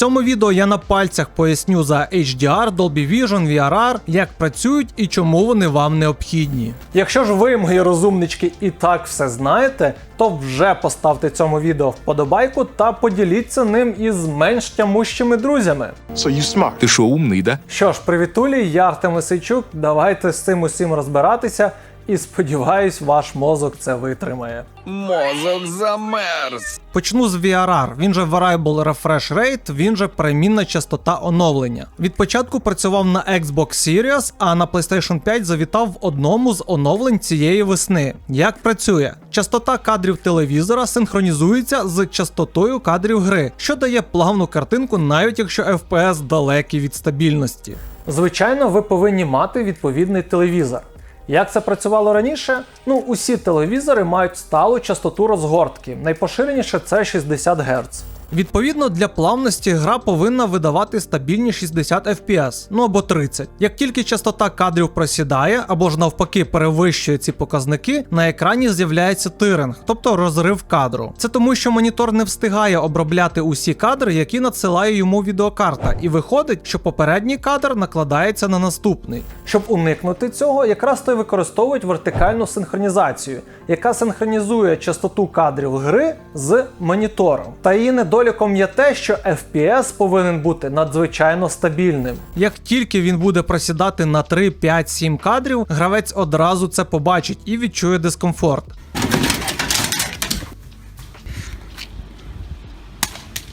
цьому відео я на пальцях поясню за HDR, Dolby Vision, VRR, як працюють і чому вони вам необхідні. Якщо ж ви, мої розумнички, і так все знаєте, то вже поставте цьому відео вподобайку та поділіться ним із менш тямущими друзями. So you smart. Ти що, умний, да? Що ж, привітулі, я Артем Лисейчук. Давайте з цим усім розбиратися. І сподіваюсь, ваш мозок це витримає. Мозок замерз. Почну з VRR, він же Variable Refresh Rate, він же перемінна частота оновлення. Від початку працював на Xbox Series, а на PlayStation 5 завітав в одному з оновлень цієї весни. Як працює? Частота кадрів телевізора синхронізується з частотою кадрів гри, що дає плавну картинку, навіть якщо FPS далекий від стабільності. Звичайно, ви повинні мати відповідний телевізор. Як це працювало раніше? Ну, усі телевізори мають сталу частоту розгортки. Найпоширеніше це 60 Гц. Відповідно, для плавності гра повинна видавати стабільні 60 FPS, ну або 30. Як тільки частота кадрів просідає, або ж навпаки перевищує ці показники, на екрані з'являється тиринг, тобто розрив кадру. Це тому, що монітор не встигає обробляти усі кадри, які надсилає йому відеокарта, і виходить, що попередній кадр накладається на наступний. Щоб уникнути цього, якраз то й використовують вертикальну синхронізацію, яка синхронізує частоту кадрів гри з монітором. Та її недоліком є те, що FPS повинен бути надзвичайно стабільним. Як тільки він буде просідати на 3, 5, 7 кадрів, гравець одразу це побачить і відчує дискомфорт.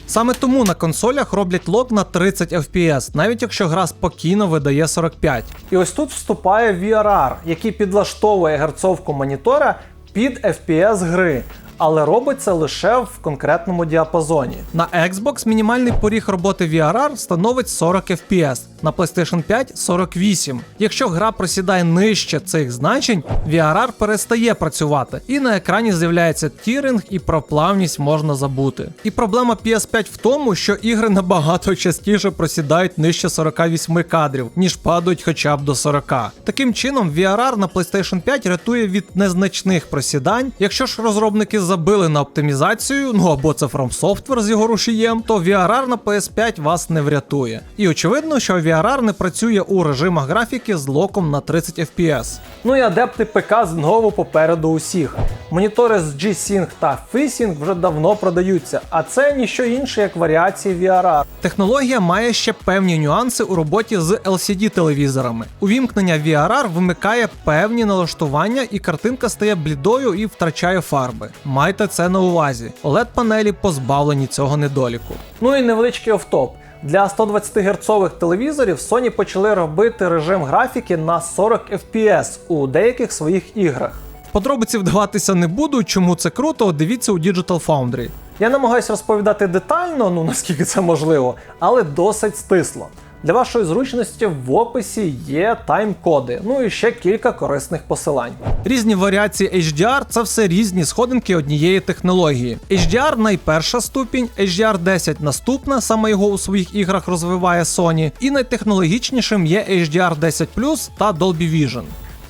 Саме тому на консолях роблять лок на 30 FPS, навіть якщо гра спокійно видає 45. І ось тут вступає VRR, який підлаштовує герцовку монітора під FPS гри. Але робить це лише в конкретному діапазоні. На Xbox мінімальний поріг роботи VRR становить 40 FPS, на PlayStation 5 48. Якщо гра просідає нижче цих значень, VRR перестає працювати, і на екрані з'являється тіринг, і про плавність можна забути. І проблема PS5 в тому, що ігри набагато частіше просідають нижче 48 кадрів, ніж падають хоча б до 40. Таким чином, VRR на PlayStation 5 рятує від незначних просідань. Якщо ж розробники забили на оптимізацію, ну або це From Software з його рушієм, то VRR на PS5 вас не врятує. І очевидно, що VRR не працює у режимах графіки з локом на 30 FPS. Ну і адепти ПК знову попереду усіх. Монітори з G-Sync та FreeSync вже давно продаються, а це ніщо інше, як варіації VRR. Технологія має ще певні нюанси у роботі з LCD-телевізорами. Увімкнення VRR вимикає певні налаштування, і картинка стає блідою і втрачає фарби. Майте це на увазі. OLED-панелі позбавлені цього недоліку. Ну і невеличкий офтоп. Для 120 герцових телевізорів Sony почали робити режим графіки на 40 FPS у деяких своїх іграх. Подробиці вдаватися не буду, чому це круто, дивіться у Digital Foundry. Я намагаюся розповідати детально, ну наскільки це можливо, але досить стисло. Для вашої зручності в описі є тайм-коди, ну і ще кілька корисних посилань. Різні варіації HDR це все різні сходинки однієї технології. HDR найперша ступінь, HDR 10 наступна, саме його у своїх іграх розвиває Sony, і найтехнологічнішим є HDR 10 та Dolby Vision.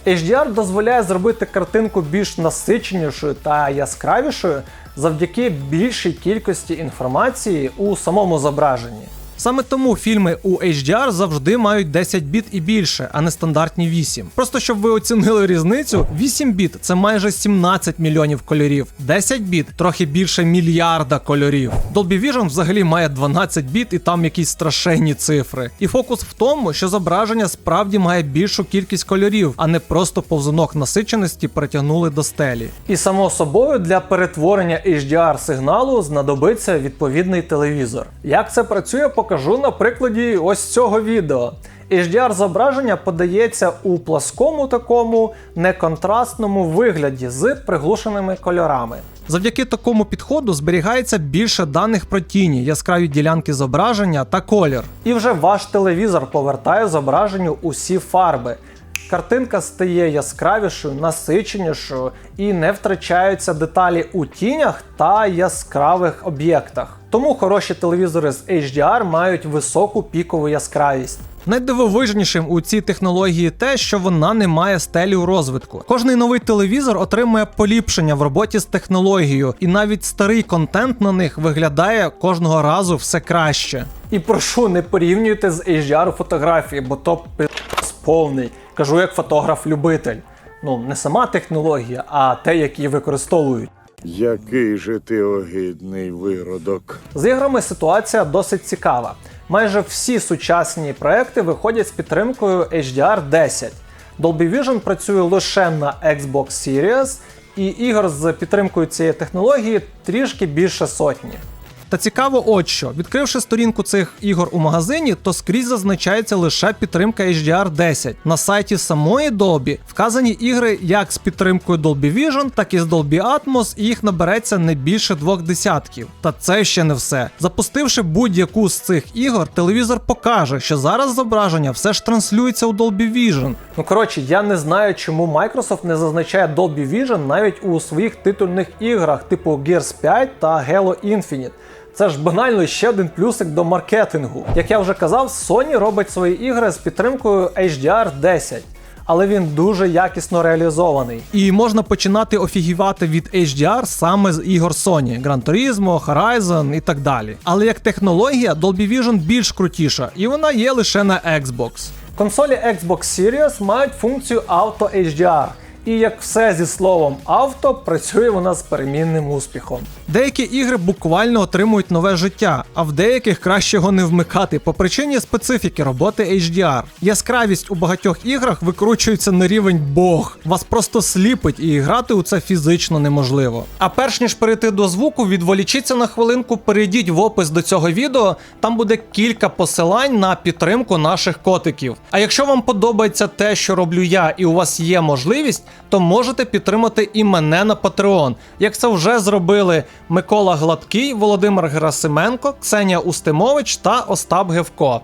HDR дозволяє зробити картинку більш насиченішою та яскравішою завдяки більшій кількості інформації у самому зображенні. Саме тому фільми у HDR завжди мають 10 біт і більше, а не стандартні 8. Просто щоб ви оцінили різницю, 8 біт це майже 17 мільйонів кольорів, 10 біт трохи більше мільярда кольорів. Dolby Vision взагалі має 12 біт і там якісь страшенні цифри. І фокус в тому, що зображення справді має більшу кількість кольорів, а не просто повзунок насиченості притягнули до стелі. І само собою для перетворення HDR сигналу знадобиться відповідний телевізор. Як це працює, покажу на прикладі ось цього відео. HDR зображення подається у пласкому такому неконтрастному вигляді з приглушеними кольорами. Завдяки такому підходу зберігається більше даних про тіні, яскраві ділянки зображення та колір. І вже ваш телевізор повертає зображенню усі фарби. Картинка стає яскравішою, насиченішою і не втрачаються деталі у тінях та яскравих об'єктах. Тому хороші телевізори з HDR мають високу пікову яскравість. Найдивовижнішим у цій технології те, що вона не має стелі у розвитку. Кожний новий телевізор отримує поліпшення в роботі з технологією, і навіть старий контент на них виглядає кожного разу все краще. І прошу, не порівнюйте з HDR фотографії, бо то повний. Кажу як фотограф-любитель. Ну, не сама технологія, а те, як її використовують. Який же ти огидний виродок. З іграми ситуація досить цікава. Майже всі сучасні проекти виходять з підтримкою HDR10. Dolby Vision працює лише на Xbox Series, і ігор з підтримкою цієї технології трішки більше сотні. Та цікаво, от що, відкривши сторінку цих ігор у магазині, то скрізь зазначається лише підтримка HDR10. На сайті самої Dolby вказані ігри як з підтримкою Dolby Vision, так і з Dolby Atmos, і їх набереться не більше двох десятків. Та це ще не все. Запустивши будь-яку з цих ігор, телевізор покаже, що зараз зображення все ж транслюється у Dolby Vision. Ну коротше, я не знаю, чому Microsoft не зазначає Dolby Vision навіть у своїх титульних іграх, типу Gears 5 та Halo Infinite. Це ж банально ще один плюсик до маркетингу. Як я вже казав, Sony робить свої ігри з підтримкою HDR 10. Але він дуже якісно реалізований. І можна починати офігівати від HDR саме з ігор Sony, Gran Turismo, Horizon і так далі. Але як технологія, Dolby Vision більш крутіша, і вона є лише на Xbox. Консолі Xbox Series мають функцію Auto HDR. І як все зі словом авто, працює вона з перемінним успіхом. Деякі ігри буквально отримують нове життя, а в деяких краще його не вмикати по причині специфіки роботи HDR. Яскравість у багатьох іграх викручується на рівень Бог. Вас просто сліпить і грати у це фізично неможливо. А перш ніж перейти до звуку, відволічіться на хвилинку, перейдіть в опис до цього відео. Там буде кілька посилань на підтримку наших котиків. А якщо вам подобається те, що роблю я, і у вас є можливість, то можете підтримати і мене на Patreon, як це вже зробили Микола Гладкий, Володимир Герасименко, Ксенія Устимович та Остап Гевко.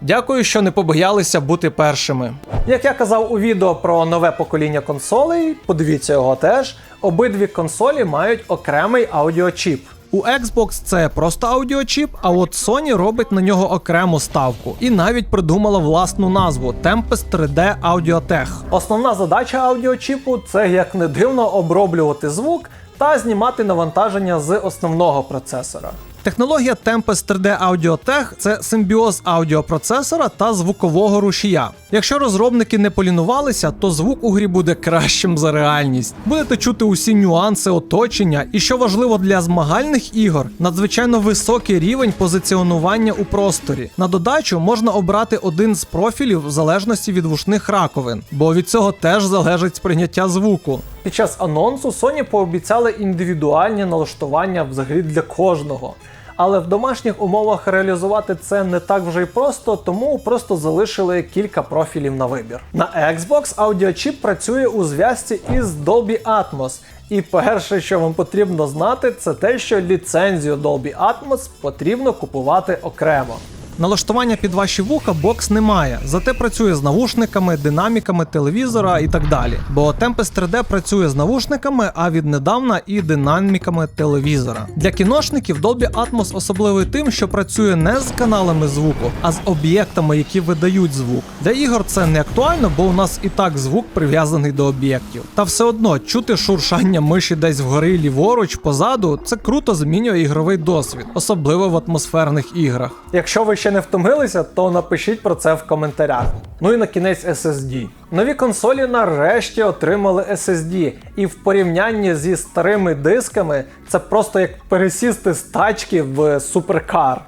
Дякую, що не побоялися бути першими. Як я казав у відео про нове покоління консолей, подивіться його теж. Обидві консолі мають окремий аудіочіп. У Xbox це просто аудіочіп, а от Sony робить на нього окрему ставку і навіть придумала власну назву Tempest 3D Audiotech. Основна задача аудіочіпу це як не дивно оброблювати звук та знімати навантаження з основного процесора. Технологія Tempest 3D Audiotech – це симбіоз аудіопроцесора та звукового рушія. Якщо розробники не полінувалися, то звук у грі буде кращим за реальність. Будете чути усі нюанси оточення, і що важливо для змагальних ігор, надзвичайно високий рівень позиціонування у просторі. На додачу можна обрати один з профілів в залежності від вушних раковин, бо від цього теж залежить сприйняття звуку. Під час анонсу Sony пообіцяли індивідуальні налаштування взагалі для кожного. Але в домашніх умовах реалізувати це не так вже й просто, тому просто залишили кілька профілів на вибір. На Xbox аудіочіп працює у зв'язці із Dolby Atmos. І перше, що вам потрібно знати, це те, що ліцензію Dolby Atmos потрібно купувати окремо. Налаштування під ваші вуха бокс не має, зате працює з навушниками, динаміками телевізора і так далі. Бо Tempest 3D працює з навушниками, а віднедавна і динаміками телевізора. Для кіношників Dolby Atmos особливий тим, що працює не з каналами звуку, а з об'єктами, які видають звук. Для ігор це не актуально, бо у нас і так звук прив'язаний до об'єктів. Та все одно чути шуршання миші десь вгорі ліворуч, позаду, це круто змінює ігровий досвід, особливо в атмосферних іграх. Якщо ви ще не втомилися, то напишіть про це в коментарях. Ну і на кінець SSD. Нові консолі нарешті отримали SSD, і в порівнянні зі старими дисками це просто як пересісти з тачки в суперкар.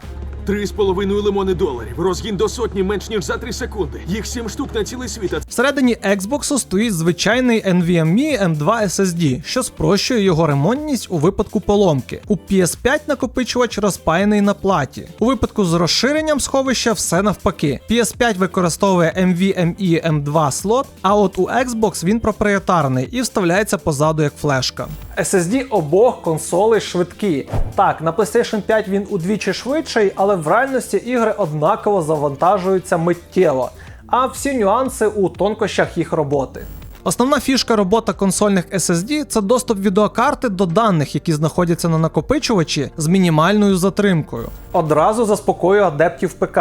Три з половиною лимони доларів. Розгін до сотні менш ніж за три секунди. Їх сім штук на цілий світ. Всередині Xbox стоїть звичайний NVMe M2 SSD, що спрощує його ремонтність у випадку поломки. У PS5 накопичувач розпаяний на платі. У випадку з розширенням сховища все навпаки. PS5 використовує NVMe M2 слот, а от у Xbox він проприєтарний і вставляється позаду як флешка. SSD обох консолей швидкі. Так, на PlayStation 5 він удвічі швидший, але в реальності ігри однаково завантажуються миттєво, а всі нюанси у тонкощах їх роботи. Основна фішка роботи консольних SSD це доступ відеокарти до даних, які знаходяться на накопичувачі з мінімальною затримкою. Одразу заспокоюю адептів ПК.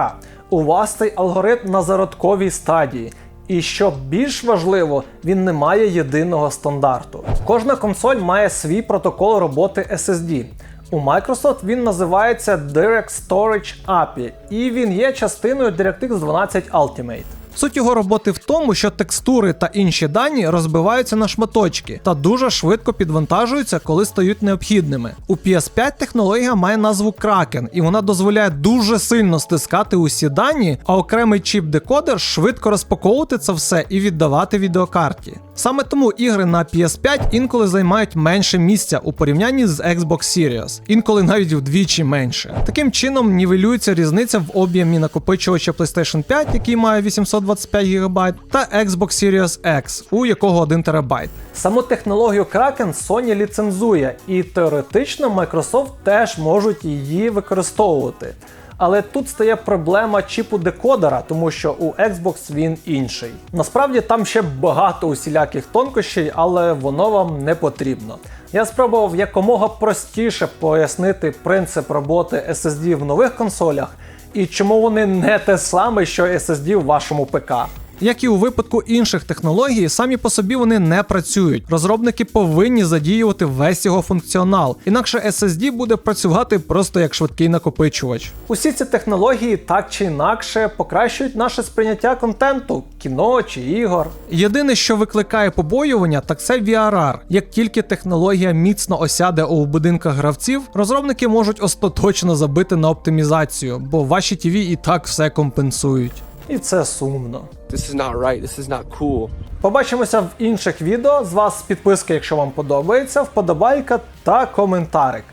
У вас цей алгоритм на зародковій стадії. І що більш важливо, він не має єдиного стандарту. Кожна консоль має свій протокол роботи SSD. У Microsoft він називається Direct Storage API, і він є частиною DirectX 12 Ultimate. Суть його роботи в тому, що текстури та інші дані розбиваються на шматочки та дуже швидко підвантажуються, коли стають необхідними. У PS5 технологія має назву Kraken, і вона дозволяє дуже сильно стискати усі дані, а окремий чіп-декодер швидко розпаковувати це все і віддавати відеокарті. Саме тому ігри на PS5 інколи займають менше місця у порівнянні з Xbox Series, інколи навіть вдвічі менше. Таким чином нівелюється різниця в об'ємі накопичувача PlayStation 5, який має 825 ГБ, та Xbox Series X, у якого 1 ТБ. Саму технологію Kraken Sony ліцензує, і теоретично Microsoft теж можуть її використовувати. Але тут стає проблема чіпу декодера, тому що у Xbox він інший. Насправді там ще багато усіляких тонкощей, але воно вам не потрібно. Я спробував якомога простіше пояснити принцип роботи SSD в нових консолях і чому вони не те саме, що SSD в вашому ПК. Як і у випадку інших технологій, самі по собі вони не працюють. Розробники повинні задіювати весь його функціонал, інакше SSD буде працювати просто як швидкий накопичувач. Усі ці технології так чи інакше покращують наше сприйняття контенту, кіно чи ігор. Єдине, що викликає побоювання, так це VRR. Як тільки технологія міцно осяде у будинках гравців, розробники можуть остаточно забити на оптимізацію, бо ваші TV і так все компенсують. І це сумно. This is not right. This is not cool. Побачимося в інших відео. З вас підписка, якщо вам подобається, вподобайка та коментарик.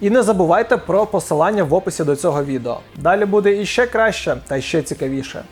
І не забувайте про посилання в описі до цього відео. Далі буде іще краще та ще цікавіше.